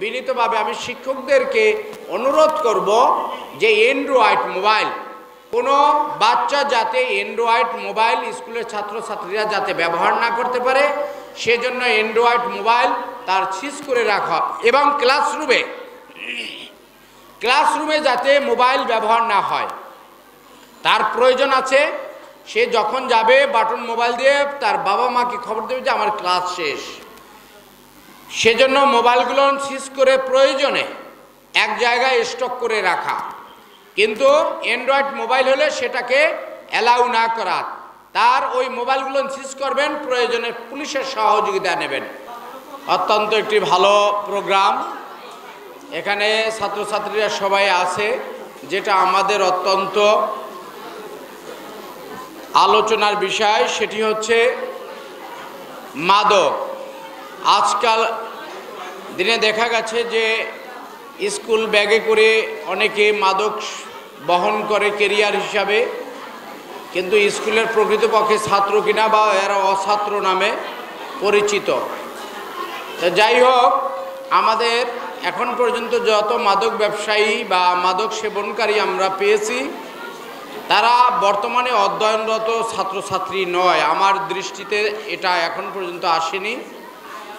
বিনীতভাবে আমি শিক্ষকদেরকে অনুরোধ করব যে অ্যান্ড্রয়েড মোবাইল কোনো বাচ্চা যাতে অ্যান্ড্রয়েড মোবাইল স্কুলের ছাত্রছাত্রীরা যাতে ব্যবহার না করতে পারে, সেজন্য অ্যান্ড্রয়েড মোবাইল তার ছিস করে রাখা এবং ক্লাসরুমে ক্লাসরুমে যাতে মোবাইল ব্যবহার না হয়। তার প্রয়োজন আছে, সে যখন যাবে বাটন মোবাইল দিয়ে তার বাবা মাকে খবর দেবে যে আমার ক্লাস শেষ। সেজন্য মোবাইলগুলো সিজ করে প্রয়োজনে এক জায়গায় স্টক করে রাখা। কিন্তু অ্যান্ড্রয়েড মোবাইল হলে সেটাকে অ্যালাউ না করা। তার ওই মোবাইলগুলো সিজ করবেন, প্রয়োজনে পুলিশের সহযোগিতা নেবেন। অত্যন্ত একটি ভালো প্রোগ্রাম। এখানে ছাত্রছাত্রীরা সবাই আছে, যেটা আমাদের অত্যন্ত আলোচনার বিষয়, সেটি হচ্ছে মাদক। আজকাল দিনে দেখা গেছে যে স্কুল ব্যাগে করে অনেকে মাদক বহন করে কেরিয়ার হিসাবে, কিন্তু স্কুলের প্রকৃতপক্ষে ছাত্র কিনা বা এরা অছাত্র নামে পরিচিত। যাই হোক, আমাদের এখন পর্যন্ত যত মাদক ব্যবসায়ী বা মাদক সেবনকারী আমরা পেয়েছি, তারা বর্তমানে অধ্যয়নরত ছাত্রছাত্রী নয়। আমার দৃষ্টিতে এটা এখন পর্যন্ত আসেনি।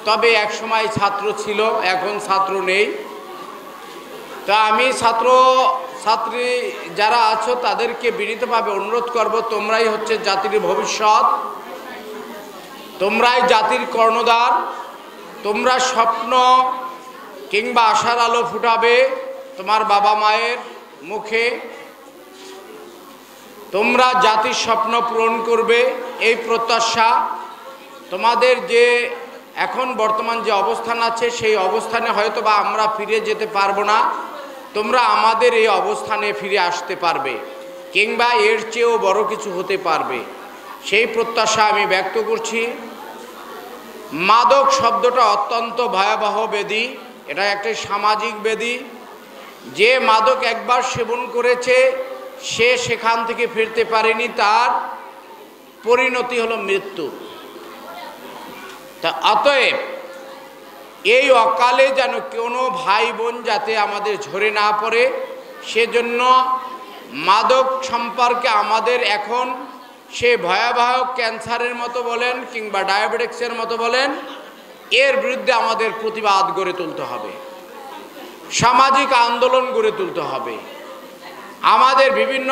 তবে এক সময় ছাত্র ছিল, এখন ছাত্র নেই। তা আমি ছাত্র, ছাত্রী যারা আছো তাদেরকে বিনীতভাবে অনুরোধ করব, তোমরাই হচ্ছে জাতির ভবিষ্যৎ, তোমরাই জাতির কর্ণধার, তোমরা স্বপ্ন কিংবা আশার আলো ফুটাবে তোমার বাবা মায়ের মুখে। তোমরা জাতির স্বপ্ন পূরণ করবে, এই প্রত্যাশা। তোমাদের যে এখন বর্তমান যে অবস্থান আছে, সেই অবস্থানে হয়তো বা আমরা ফিরে যেতে পারব না। তোমরা আমাদের এই অবস্থানে ফিরে আসতে পারবে, কিংবা এর চেয়েও বড় কিছু হতে পারবে। সেই প্রত্যাশা আমি ব্যক্ত করছি। মাদক শব্দটা অত্যন্ত ভয়াবহ বেদি, এটা একটা সামাজিক বেদি। যে মাদক একবার সেবন করেছে, সে সেখান থেকে ফিরতে পারেনি, তার পরিণতি হলো মৃত্যু। তা অতএব এই অকালে যেন কোনো ভাই বোন যাতে আমাদের ঝরে না পড়ে, সেজন্য মাদক সম্পর্কে আমাদের এখন সে ভয়াবহ ক্যান্সারের মতো বলেন কিংবা ডায়াবেটিক্সের মতো বলেন, এর বিরুদ্ধে আমাদের প্রতিবাদ গড়ে তুলতে হবে। সামাজিক আন্দোলন গড়ে তুলতে হবে। আমাদের বিভিন্ন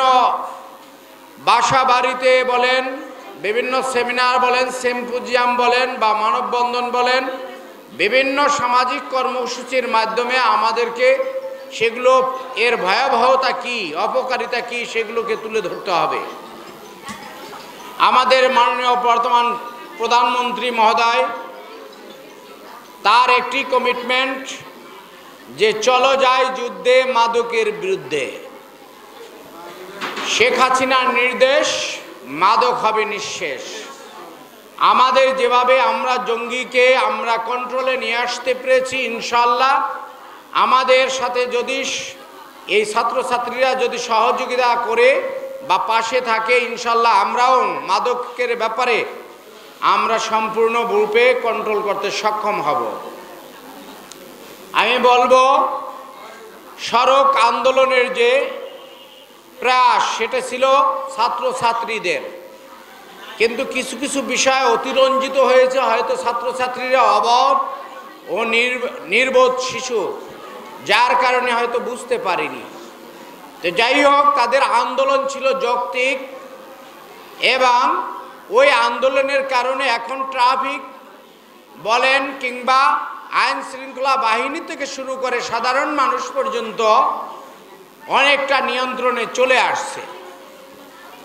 বাসা বাড়িতে বলেন বিভিন্ন সেমিনার বলেন, সেম্পোজিয়াম বলেন বা মানববন্ধন বলেন, বিভিন্ন সামাজিক কর্মসূচির মাধ্যমে আমাদেরকে সেগুলো, এর ভয়াবহতা কি, অপকারিতা কি, সেগুলোকে তুলে ধরতে হবে। আমাদের মাননীয় বর্তমান প্রধানমন্ত্রী মহোদয়, তার একটি কমিটমেন্ট যে চলো যায় যুদ্ধে মাদকের বিরুদ্ধে। শেখ হাসিনার নির্দেশ মাদক হবে নিঃশেষ। আমাদের যেভাবে আমরা জঙ্গিকে আমরা কন্ট্রোলে নিয়ে আসতে পেরেছি ইনশাল্লাহ আমাদের সাথে যদি এই ছাত্রছাত্রীরা যদি সহযোগিতা করে বা পাশে থাকে ইনশাল্লাহ আমরাও মাদকের ব্যাপারে আমরা সম্পূর্ণ রূপে কন্ট্রোল করতে সক্ষম হব। আমি বলব, সড়ক আন্দোলনের যে প্রয়াস সেটা ছিল ছাত্রছাত্রীদের। কিন্তু কিছু কিছু বিষয় অতিরঞ্জিত হয়েছে, হয়তো ছাত্রছাত্রীরা অবধ ও নির্বোধ শিশু, যার কারণে হয়তো বুঝতে পারিনি। তো যাই হোক, তাদের আন্দোলন ছিল যৌক্তিক এবং ওই আন্দোলনের কারণে এখন ট্রাফিক বলেন কিংবা আইন শৃঙ্খলা বাহিনী থেকে শুরু করে সাধারণ মানুষ পর্যন্ত অনেকটা নিয়ন্ত্রণে চলে আসছে।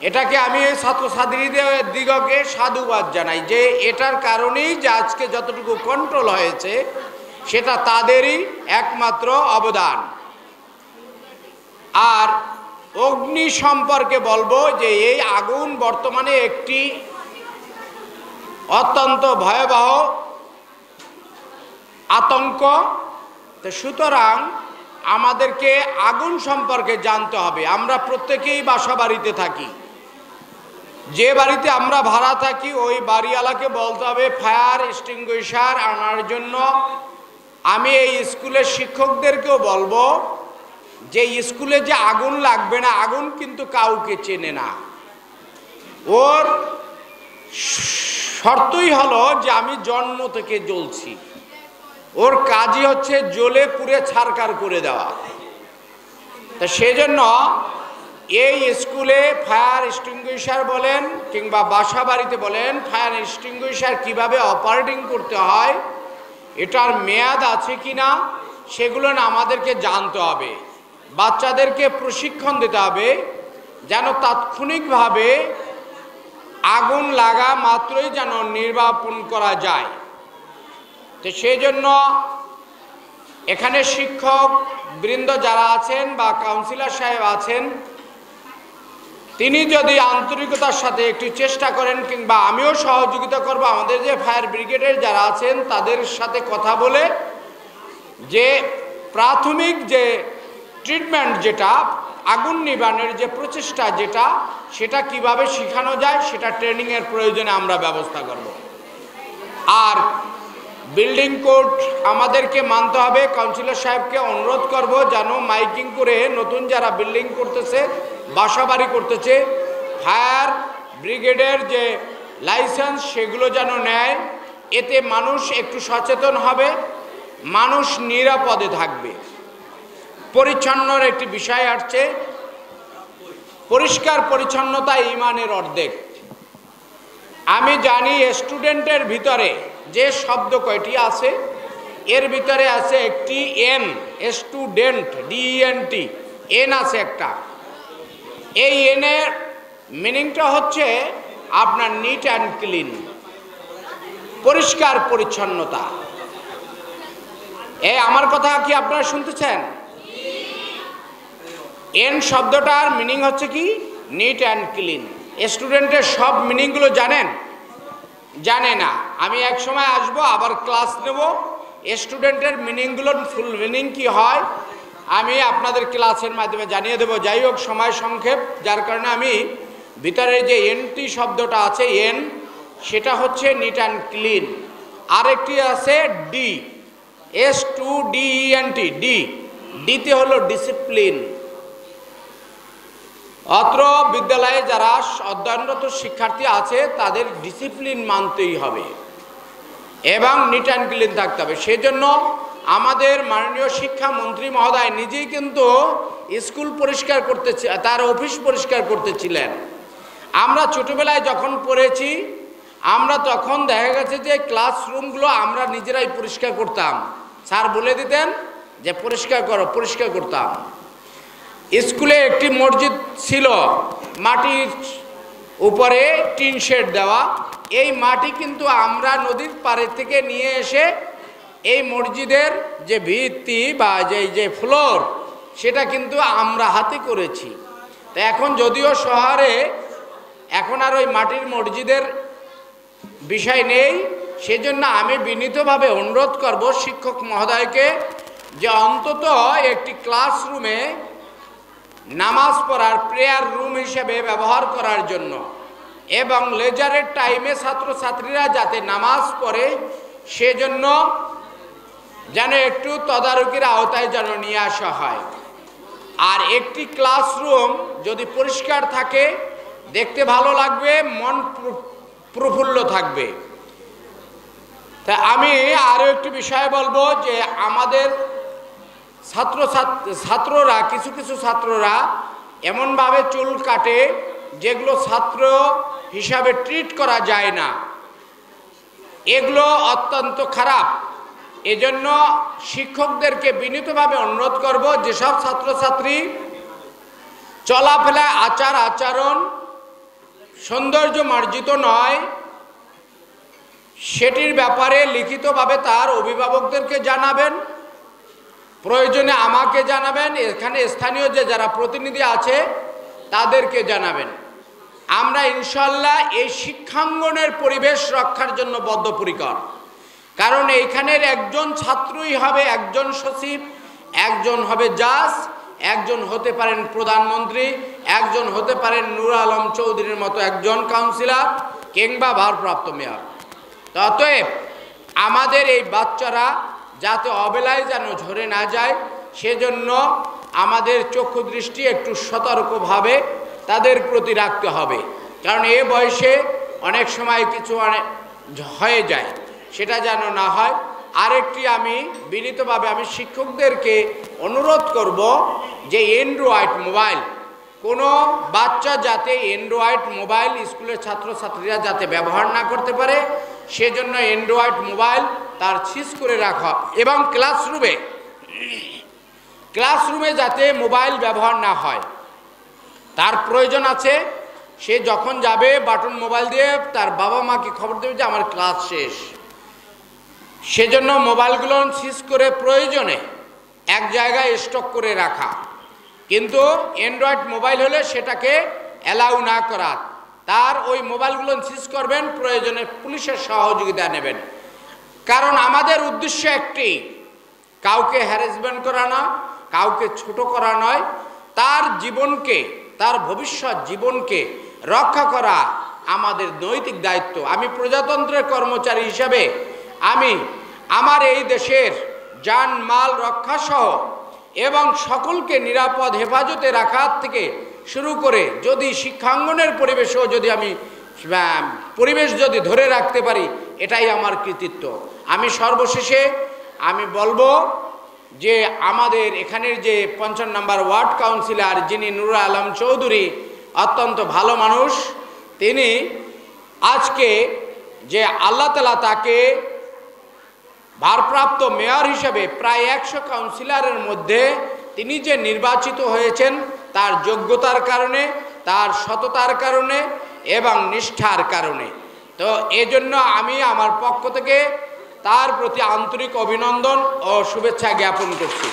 এটাকে আমি ওই ছাত্রছাত্রীদের দিগকে সাধুবাদ জানাই যে এটার কারণেই যে আজকে যতটুকু কন্ট্রোল হয়েছে, সেটা তাদেরই একমাত্র অবদান। আর অগ্নি সম্পর্কে বলব যে এই আগুন বর্তমানে একটি অত্যন্ত ভয়াবহ আতঙ্ক। সুতরাং আমাদেরকে আগুন সম্পর্কে জানতে হবে। আমরা প্রত্যেকেই বাসা বাড়িতে থাকি। যে বাড়িতে আমরা ভাড়া থাকি, ওই বাড়িওয়ালাকে বলতে হবে, ফায়ার এক্সটিংগুইশার আনার জন্য আমি এই স্কুলের শিক্ষকদেরকেও বলব যে, স্কুলে যে আগুন লাগবে না, আগুন কিন্তু কাউকে চেনে না। ওর শর্তই হলো যে, আমি জন্ম থেকে জ্বলছি। ওর কাজই হচ্ছে জ্বলে পুড়ে ছারকার করে দেওয়া। তা সেজন্য এই স্কুলে ফায়ার এক্সটিংগুইশার বলেন কিংবা বাসা বাড়িতে বলেন, ফায়ার এক্সটিংগুইশার কীভাবে অপারেটিং করতে হয়, এটার মেয়াদ আছে কি না সেগুলো না আমাদেরকে জানতে হবে। বাচ্চাদেরকে প্রশিক্ষণ দিতে হবে, যেন তাৎক্ষণিকভাবে আগুন লাগা মাত্রই যেন নির্বাপন করা যায়। তো সেই জন্য এখানে শিক্ষক বৃন্দ যারা আছেন বা কাউন্সিলর সাহেব আছেন, তিনি যদি আন্তরিকতার সাথে একটু চেষ্টা করেন কিংবা আমিও সহযোগিতা করব, আমাদের যে ফায়ার ব্রিগেডের যারা আছেন তাদের সাথে কথা বলে যে প্রাথমিক যে ট্রিটমেন্ট যেটা, আগুন নিবানের যে প্রচেষ্টা যেটা, সেটা কীভাবে শেখানো যায়, সেটা ট্রেনিংয়ের প্রয়োজনে আমরা ব্যবস্থা করব। আর বিল্ডিং কোড আমাদেরকে মানতে হবে। কাউন্সিলর সাহেবকে অনুরোধ করব যেন মাইকিং করে নতুন যারা বিল্ডিং করতেছে বাসা বাড়ি করতেছে, ফায়ার ব্রিগেডের যে লাইসেন্স সেগুলো যেন নেয়। এতে মানুষ একটু সচেতন হবে, মানুষ নিরাপদে থাকবে। পরিচ্ছন্নর একটি বিষয় আসছে। পরিষ্কার পরিচ্ছন্নতা ইমানের অর্ধেক। আমি জানি স্টুডেন্টের ভিতরে যে শব্দ কয়টি আছে? এর ভিতরে আছে একটি এন স্টুডেন্ট ডিএনটি এন আছে একটা। এই এনের মিনিংটা হচ্ছে আপনার নিট অ্যান্ড ক্লিন পরিষ্কার পরিচ্ছন্নতা। এ, আমার কথা কি আপনারা শুনতেছেন? এন শব্দটার মিনিং হচ্ছে কি? নিট অ্যান্ড ক্লিন স্টুডেন্টের সব মিনিংগুলো জানেন? জানে না। আমি এক সময় আসব, আবার ক্লাস নেব। স্টুডেন্টের মিনিংগুলোর ফুল মিনিং কি হয়, আমি আপনাদের ক্লাসের মাধ্যমে জানিয়ে দেবো। যাই হোক, সময় সংক্ষেপ। যার কারণে আমি ভিতরে যে এনটি শব্দটা আছে এন সেটা হচ্ছে নিট অ্যান্ড ক্লিন আরেকটি আছে D S two D N T D ডিতে হলো ডিসিপ্লিন অত্র বিদ্যালয়ে যারা অধ্যয়নরত শিক্ষার্থী আছে, তাদের ডিসিপ্লিন মানতেই হবে। এবং নিট অ্যান্ড ক্লিন থাকতে হবে। সেজন্য আমাদের মাননীয় শিক্ষামন্ত্রী মহোদয় নিজেই কিন্তু স্কুল পরিষ্কার করতে তার অফিস পরিষ্কার করতেছিলেন আমরা ছোটোবেলায় যখন পড়েছি, আমরা তখন দেখা গেছে যে ক্লাসরুমগুলো আমরা নিজেরাই পরিষ্কার করতাম। স্যার বলে দিতেন যে পরিষ্কার করো, পরিষ্কার করতাম। স্কুলে একটি মসজিদ ছিল, মাটির উপরে টিন শেড দেওয়া। এই মাটি কিন্তু আমরা নদীর পাড়ে থেকে নিয়ে এসে এই মসজিদের যে ভিত্তি বা যে যে ফ্লোর, সেটা কিন্তু আমরা হাতে করেছি। তা এখন যদিও শহরে এখন আর ওই মাটির মসজিদের বিষয় নেই, সেজন্য আমি বিনীতভাবে অনুরোধ করব শিক্ষক মহোদয়কে যে অন্তত একটি ক্লাসরুমে নামাজ পড়ার, প্রেয়ার রুম হিসেবে ব্যবহার করার জন্য। এবং লেজারের টাইমে ছাত্রছাত্রীরা যাতে নামাজ পড়ে, সেজন্য যেন একটু তদারকির আওতায় যেন নিয়ে আসা হয়। আর একটি ক্লাসরুম যদি পরিষ্কার থাকে, দেখতে ভালো লাগবে, মন প্রফুল্ল থাকবে। তা আমি আরও একটি বিষয় বলব যে আমাদের ছাত্র ছাত্ররা, কিছু কিছু ছাত্ররা এমনভাবে চুল কাটে, যেগুলো ছাত্র হিসাবে ট্রিট করা যায় না। এগুলো অত্যন্ত খারাপ। এজন্য শিক্ষকদেরকে বিনীতভাবে অনুরোধ করব, যেসব ছাত্রছাত্রী চলাফেলা আচার আচরণ সৌন্দর্য মার্জিত নয়, সেটির ব্যাপারে লিখিতভাবে তার অভিভাবকদেরকে জানাবেন, প্রয়োজনে আমাকে জানাবেন, এখানে স্থানীয় যে যারা প্রতিনিধি আছে, তাদেরকে জানাবেন। আমরা ইনশাল্লাহ এই শিক্ষাঙ্গনের পরিবেশ রক্ষার জন্য বদ্ধপরিকর। কারণ এইখানের একজন ছাত্রই হবে একজন সচিব, একজন হবে জাজ, একজন হতে পারেন প্রধানমন্ত্রী, একজন হতে পারেন নুর আলম চৌধুরীর মতো একজন কাউন্সিলর কিংবা ভারপ্রাপ্ত মেয়র। অতএব আমাদের এই বাচ্চারা যাতে অবেলায় যেন ঝরে না যায়, সেজন্য আমাদের চক্ষু দৃষ্টি একটু সতর্কভাবে তাদের প্রতি রাখতে হবে। কারণ এ বয়সে অনেক সময় কিছু হয়ে যায়, সেটা যেন না হয়। আরেকটি আমি বিনীতভাবে আমি শিক্ষকদেরকে অনুরোধ করব যে অ্যান্ড্রয়েড মোবাইল কোনো বাচ্চা যাতে অ্যান্ড্রয়েড মোবাইল স্কুলের ছাত্রছাত্রীরা যাতে ব্যবহার না করতে পারে, সেজন্য অ্যান্ড্রয়েড মোবাইল তার ছিস করে রাখা এবং ক্লাসরুমে ক্লাসরুমে যাতে মোবাইল ব্যবহার না হয়। তার প্রয়োজন আছে। সে যখন যাবে বাটন মোবাইল দিয়ে তার বাবা মাকে খবর দেবে যে আমার ক্লাস শেষ। সেজন্য মোবাইলগুলো সিজ করে প্রয়োজনে এক জায়গায় স্টক করে রাখা। কিন্তু অ্যান্ড্রয়েড মোবাইল হলে সেটাকে অ্যালাউ না করা। তার ওই মোবাইলগুলো সিজ করবেন, প্রয়োজনে পুলিশের সহযোগিতা নেবেন। কারণ আমাদের উদ্দেশ্য একটি, কাউকে হ্যারাসমেন্ট করা না, কাউকে ছোট করা নয়। তার জীবনকে তার ভবিষ্যৎ জীবনকে রক্ষা করা আমাদের নৈতিক দায়িত্ব। আমি প্রজাতন্ত্রের কর্মচারী হিসাবে আমি আমার এই দেশের যান, মাল রক্ষা সহ এবং সকলকে নিরাপদ হেফাজতে রাখার থেকে শুরু করে যদি শিক্ষাঙ্গনের পরিবেশেও যদি আমি পরিবেশ যদি ধরে রাখতে পারি, এটাই আমার কৃতিত্ব। আমি সর্বশেষে আমি বলব যে আমাদের এখানের যে পঞ্চান্ন নম্বর ওয়ার্ড কাউন্সিলর যিনি নুর আলম চৌধুরী, অত্যন্ত ভালো মানুষ, তিনি আজকে যে আল্লাহ তালা তাকে ভারপ্রাপ্ত মেয়র হিসেবে প্রায় একশো কাউন্সিলরের মধ্যে তিনি যে নির্বাচিত হয়েছেন, তার যোগ্যতার কারণে, তার সততার কারণে এবং নিষ্ঠার কারণে। তো এজন্য আমি আমার পক্ষ থেকে তার প্রতি আন্তরিক অভিনন্দন ও শুভেচ্ছা জ্ঞাপন করছি।